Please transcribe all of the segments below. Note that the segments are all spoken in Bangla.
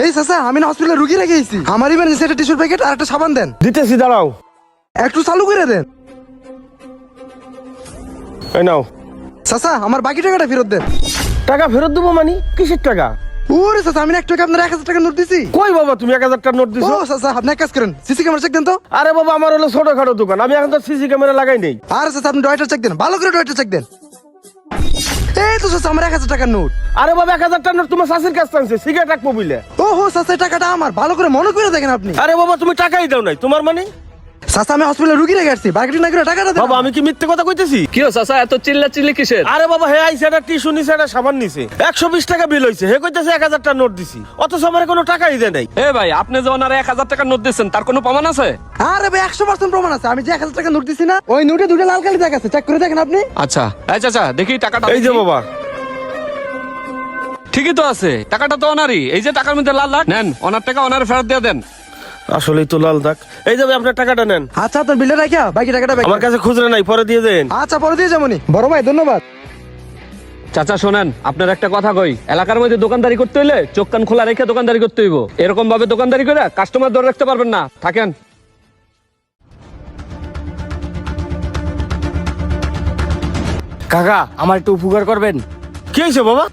এই চাচা আমি না হসপিটালে রুগী রেখে এসেছি আমার ইমার্জেন্সি একটা টিস্যুর প্যাকেট আর একটা সাবান দেন। দিতেছি দাঁড়াও। একটু চালু করে দেন। এই নাও। চাচা আমার বাকি টাকাটা ফেরত দেন। টাকা ফেরত দেবো মানে? কিসের টাকা? ওরে চাচা আমি না একটু আগে আপনার এক হাজার টাকা নোট দিছি। কই বাবা তুমি এক হাজার টাকা নোট ও দিছো চাচা আপনি এক কাজ করেন সিসি ক্যামেরা চেক দেন তো। আরে বাবা আমার হলো ছোটখাটো দোকান। আমি এখন তো সিসি ক্যামেরা লাগাই নেই। আর চাচা আপনি ডয়টা চেক দেন ভালো করে ডয়টা চেক দেন। এই তো চাচা আমার এক হাজার টাকার নোট। আরে বাবা এক হাজার টাকা নোট তোমার শাশুর কাছে আনছে সিগারেট রাখব বুঝলে ও হো চাচা টাকাটা আমার। ভালো করে মনে করে দেখেন আপনি। আরে বাবা তুমি টাকাই দাও নাই তোমার মানে? চাচা আমি হসপিটালে রুগী রেখে আসছি। বাকি না করে টাকাটা বাবা আমি কি মিথ্যে কথা কইতেছি? কি চাচা এত চিল্লা চিল্লি কিসের? আরে বাবা হে আইসে একটা টিস্যু নিছে একটা সাবান নিছে। একশো বিশ টাকা বিল হয়েছে হে কইতেছে এক হাজার টাকা নোট দিছি। অথচ আমার কোনো টাকাই দেয় নাই। এ ভাই আপনি যে ওনার এক হাজার টাকার নোট দিচ্ছেন তার কোনো প্রমাণ আছে? আরে ভাই একশো পার্সেন্ট প্রমাণ আছে। আমি যে এক হাজার টাকা নোট দিছি না ওই নোটে দুটো লাল কালি দেখাচ্ছে চেক করে দেখেন আপনি। আচ্ছা এই চাচা দেখি টাকাটা এই যে বাবা। ঠিকই তো আছে টাকাটা তো ওনারই। এই যে টাকার মধ্যে লাল লাল। নেন ওনার টাকা ওনার ফেরত দিয়ে দেন। আসলেই তো লাল দাগ। এই যে ভাই, আপনার টাকাটা নেন। আচ্ছা আপনার বিলটা রাখিয়া বাকি টাকাটা আমার কাছে খুচরা নাই পরে দিয়ে দেন। আচ্ছা পরে দিয়ে যাবনি বড় ভাই ধন্যবাদ। চাচা শোনেন আপনার একটা কথা কই। এলাকার মধ্যে দোকানদারি করতে হইলে চোখ কান খোলা রেখে দোকানদারি করতে হইব। এরকম ভাবে দোকানদারি করে কাস্টমার ধরে রাখতে পারবেন না। থাকেন। কাকা আমার একটু উপকার করবেন। কি হয়েছে বাবা?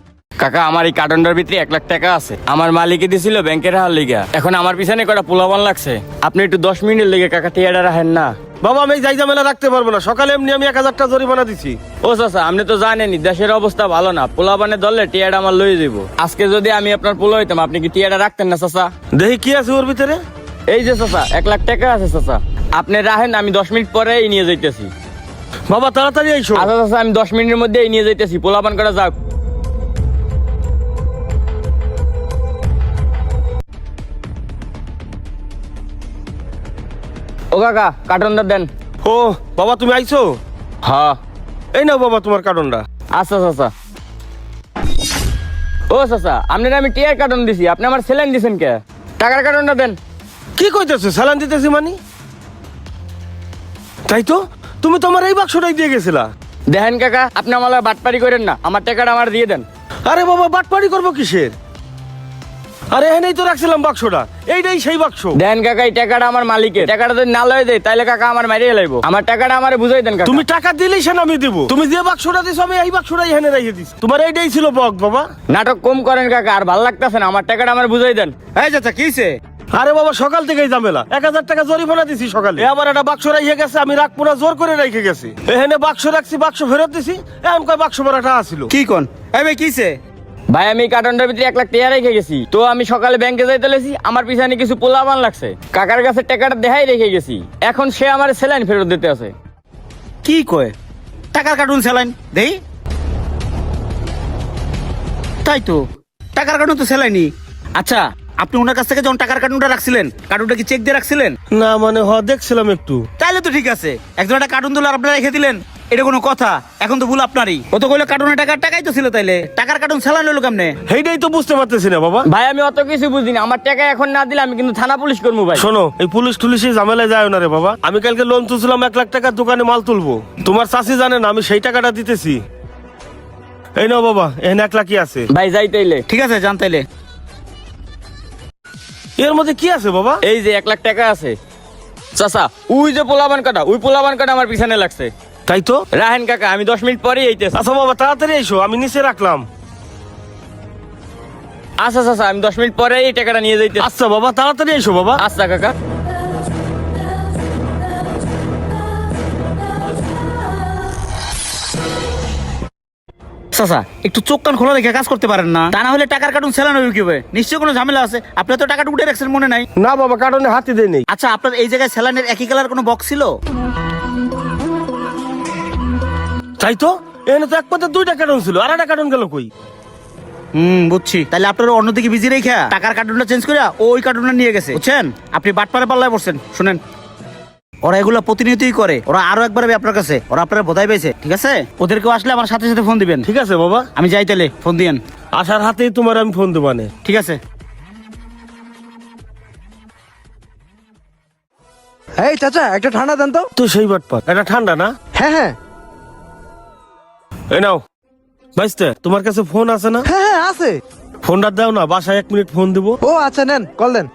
কাকা আমার এই কার্টনটার ভিতরে এক লাখ টাকা আছে। আমার মালিকে দিছিল ব্যাংকের হার লিগা। এখন আমার পিছনে কটা পোলাবান লাগছে? আপনি একটু দশ মিনিটের লেগে কাকা টিয়াটা রাখেন না। বাবা আমি যাই ঝামেলা রাখতে পারব না। সকালে এমনি আমি এক হাজারটা জরিমানা দিছি। ও চাচা আপনি তো জানেনি দেশের অবস্থা ভালো না। পোলাবানে ধরলে টিয়াটা আমার লয়ে যাব আজকে যদি আমি আপনার পোলা হইতাম আপনি কি টিয়াটা রাখতেন না চাচা? দেখি কি আছে ওর ভিতরে। এই যে চাচা এক লাখ টাকা আছে চাচা। আপনি রাখেন আমি দশ মিনিট পরেই নিয়ে যাইতেছি। বাবা তাড়াতাড়ি আইসো। আচ্ছা চাচা আমি দশ মিনিটের মধ্যেই নিয়ে যাইতেছি। পোলাপান করা যাক। ও কাকা কার্টনটা দেন। ও বাবা তুমি আইছো? হ্যাঁ। এই নাও বাবা তোমার কার্টনটা আচ্ছা চাচা ও চাচা আপনার আমি টিয়ার কার্টন দিছি আপনি আমার সেলেন দিছেন কে? টাকার কার্টনটা দেন। কি কইতেছো সালান দিতেছি মানি? তাই তো তুমি তোমার এই বাক্সটাই দিয়ে গেছিলা। দেখেন কাকা আপনি আমার লগে বাটপারি করেন না আমার টাকাটা আমার দিয়ে দেন। আরে বাবা বাটপাড়ি করব কিসের? আরে এনেই তো রাখছিলাম বাক্সটা। এইটাই সেই বাক্স। দেন কাকা এই টাকাটা আমার মালিকের। টাকাটা যদি না লয়ে দেয় তাহলে কাকা আমার মারিয়ে লাইব। আমার টাকাটা আমার বুঝাই দেন কাকা। তুমি টাকা দিলেই সে আমি দিব। তুমি যে বাক্সটা দিছো আমি এই বাক্সটাই এনে রেখে দিছি। তোমার এইটাই ছিল বক বাবা। নাটক কম করেন কাকা আর ভালো লাগতেছে না। আমার টাকাটা আমার বুঝাই দেন। এই চাচা কিছে আরে বাবা সকাল থেকেই ঝামেলা। এক হাজার টাকা জরিমানা দিছি সকালে। আবার একটা বাক্স রেখে গেছে আমি রাখব না জোর করে রেখে গেছি। এখানে বাক্স রাখছি বাক্স ফেরত দিছি। এখন কয় বাক্স ভরাটা আসিল কি কোন? এই ভাই কিছে ভাই আমি কার্টনটার ভিতরে এক লাখ টাকা রেখে গেছি। তো আমি সকালে ব্যাংকে যাইতে লেছি আমার পিছনে কিছু পোলাবান লাগছে। কাকার কাছে টাকাটা দেখাই রেখে গেছি। এখন সে আমার সেলাইন ফেরত দিতে আছে। কি কয়? টাকার কার্টুন সেলাইন দেই? তাই তো। টাকার কার্টুন তো সেলাইনি আচ্ছা আপনি ওনার কাছ থেকে যখন টাকার কার্টুনটা রাখছিলেন কার্টুনটা কি চেক দিয়ে রাখছিলেন? না মানে হ দেখছিলাম একটু। তাইলে তো ঠিক আছে। একজন একটা কার্টুন দিল আর আপনারা রেখে দিলেন। এটা কোনো কথা। এখন তো ভুল আপনারই। ও তো কইলো কার্টুনের টাকার টাকাই তো ছিল তাইলে। টাকার কার্টুন সেলাইন হলো কেমনে? সেইটাই তো বুঝতে পারতেছি না বাবা। ভাই আমি অত কিছু বুঝি না আমার টাকা এখন না দিলে আমি কিন্তু থানা পুলিশ করব ভাই। শোনো এই পুলিশ টুলিশে ঝামেলায় যায় না রে বাবা। আমি কালকে লোন তুলছিলাম এক লাখ টাকার দোকানে মাল তুলবো। তোমার চাষি জানে না আমি সেই টাকাটা দিতেছি। এই নাও বাবা এখানে এক লাখই আছে। ভাই যাই তাইলে। ঠিক আছে জান তাইলে। এর মধ্যে কি আছে বাবা? এই যে এক লাখ টাকা আছে। চাচা ওই যে পোলাবান কাটা ওই পোলাবান কাটা আমার পিছনে লাগছে। তাই তো? রাহেন কাকা আমি দশ মিনিট পরেই এইতেছি আচ্ছা বাবা তাড়াতাড়ি এসো আমি নিচে রাখলাম। আচ্ছা চাচা আমি দশ মিনিট পরে এই টাকাটা নিয়ে যাইতে আচ্ছা বাবা তাড়াতাড়ি এসো বাবা। আচ্ছা কাকা। চাচা একটু চোখ কান খোলা রেখে কাজ করতে পারেন না। তা না হলে টাকার কার্টুন সেলাইন হবে কি হবে নিশ্চয়ই কোনো ঝামেলা আছে। আপনি তো টাকাটা উঠে রাখছেন মনে নাই। না বাবা কারণে হাতে দেয় নেই আচ্ছা আপনার এই জায়গায় স্যালাইনের একই কালার কোনো বক্স ছিল? তাই তো? এখানে তো এক পাতে দুইটা কার্টন ছিল আর একটা কার্টন গেল কই? হুম বুঝছি। তাহলে আপনার অন্যদিকে বিজি রেখা টাকার কার্টুনটা চেঞ্জ করে ওই কার্টুনটা নিয়ে গেছে। বুঝছেন? আপনি বাটপারে পাল্লায় পড়ছেন শুনেন। ওরা এগুলো প্রতিনিয়তই করে। ওরা আরও একবার আপনার কাছে। ওরা আপনার বোধাই পেয়েছে ঠিক আছে? ওদেরকেও আসলে আমার সাথে সাথে ফোন দিবেন। ঠিক আছে বাবা। আমি যাই তাহলে ফোন দিয়েন। আসার হাতেই তোমার আমি ফোন দেবানে ঠিক আছে। এই চাচা একটা ঠান্ডা দেন তো। তো সেই বাটপাত এটা ঠান্ডা না হ্যাঁ হ্যাঁ। এই নাও। বাইস্তে তোমার কাছে ফোন আছে না? হ্যাঁ হ্যাঁ আছে। ফোনটা দাও না বাসায় এক মিনিট ফোন দিব। ও আচ্ছা নেন কল দেন।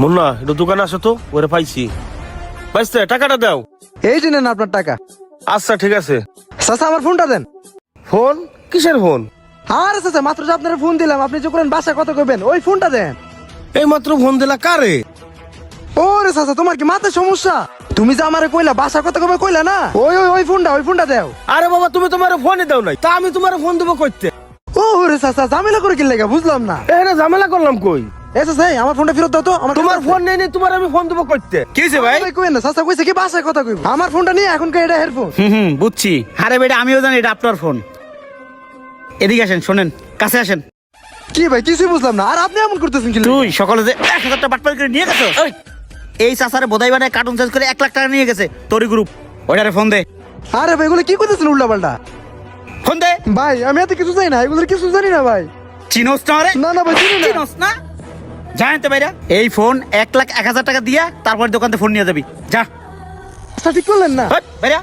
মুন্না একটু দোকানে আসো তো ওরে পাইছি। পাইছে টাকাটা দাও। এই যে নেন আপনার টাকা। আচ্ছা ঠিক আছে। চাচা আমার ফোনটা দেন। ফোন? কিসের ফোন? আরে চাচা মাত্র যে আপনার ফোন দিলাম আপনি যে করেন বাসায় কথা কইবেন ওই ফোনটা দেন। এই মাত্র ফোন দিলা কারে? ওরে চাচা তোমার কি মাথায় সমস্যা? তুমি যে আমারে কইলা বাসা কথা কবে কইলা না? ওই ওই ওই ফোনটা ওই ফোনটা দাও। আরে বাবা তুমি তোমার ফোনই দাও নাই। তা আমি তোমার ফোন দেবো করতে ও রে চাচা ঝামেলা করে কি লেগা বুঝলাম না। এখানে ঝামেলা করলাম কই? এ চাচা এই, আমার ফোনটা ফেরত দাও তো আমার তোমার ফোন নেই নেই তোমার আমি ফোন দেবো করতে কি হয়েছে ভাই? কই না চাচা কইছে কি বাসায় কথা কইব। আমার ফোনটা নিয়ে এখন কে এটা হেডফোন। হুম হুম বুঝছি। আরে বেটা আমিও জানি এটা আপনার ফোন। এদিকে আসেন শোনেন কাছে আসেন। কি ভাই কিছুই বুঝলাম না। আর আপনি এমন করতেছেন কি তুই সকালে যে এক হাজার টাকা বাটপার করে নিয়ে গেছো? ওই, এই চাষারে বোধাই বানায় কার্টুন চেঞ্জ করে এক লাখ টাকা নিয়ে গেছে। তোরই গ্রুপ ওইটারে ফোন দে। আরে ভাই এগুলো কি করতেছেন উল্টা পাল্টা? ফোন দে। ভাই আমি এত কিছু জানি না এগুলোর কিছু জানি না ভাই। চিনোস না রে না না ভাই চিনি না। চিনোস না? জানেন তো ভাইরা এই ফোন এক লাখ এক হাজার টাকা দিয়া তারপর দোকান থেকে ফোন নিয়ে যাবি। যা। আচ্ছা, ঠিক করলেন না। ভাইরা